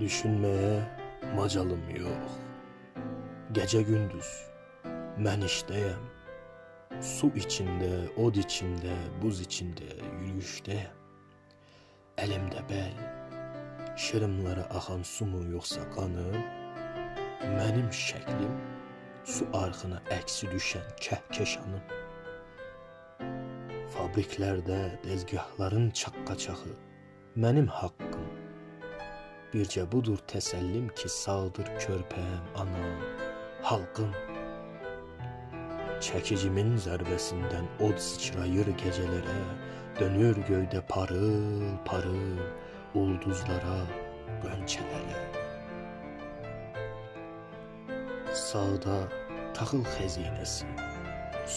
Düşünmeye macalım yok. Gece gündüz ben işteyim. Su içinde, od içinde, buz içinde yürüyüşteyim. Elimde bel, şırımlara akan su mu yoksa kanım? Benim şeklim su arxına əksi düşən kəhkeşanım. Fabriklərdə dezgahların çaqqa-çaxı mənim haqqım. Bircə budur təsəllim ki, sağdır körpəm, anam, halqım. Çəkicimin zərbəsindən od sıçrayır gecələrə, dönür göydə parıl parıl ulduzlara, qönçələrə. Sağda taxıl xəzinəsi,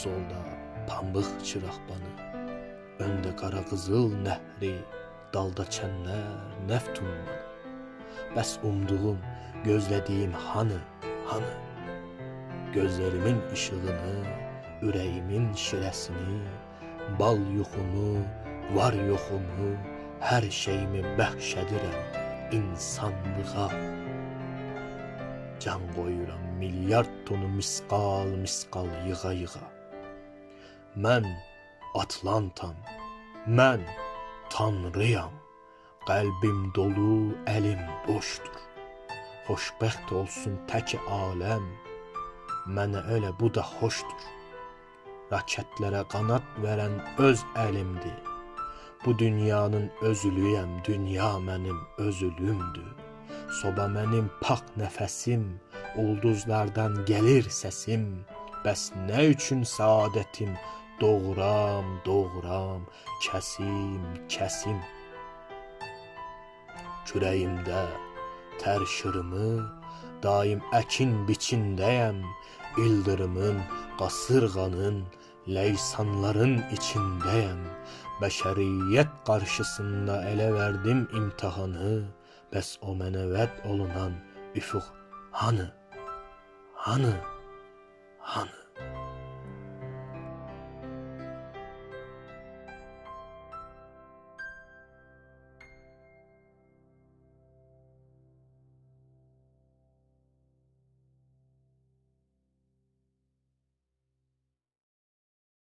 solda pambıq çıraqbanı, öndə qara qızıl nəhri, dalda çənlər, nəft ummanı. Bəs umduğum, gözlədiyim hanı, hanı? Gözlərimin işığını, ürəyimin şirəsini, bal yuxunu, var yoxumu, hər şeyimi bəxş edirəm insanlığa. Can qoyuram milyard tonu misqal, misqal yığa yığa. Mən Atlantam, mən Tanrıyam. Qəlbim dolu, əlim boşdur. Xoşbəxt olsun tək aləm. Mənə elə bu da xoşdur. Raketlərə qanat verən öz əlimdir. Bu dünyanın özülüyəm, dünya mənim özülümdür. Soba mənim pak nəfəsim, ulduzlardan gəlir səsim. Bəs nə üçün saadətim doğuram, doğuram, kəsim, kəsim. Kürəyimdə tər şırımı, daim əkin biçindəyəm. İldırımın, qasırğanın, leysanların içindəyəm. Bəşəriyyət qarşısında elə verdim imtahanı. Bəs o mənə vəd olunan üfüq hanı? Hanı? Hanı?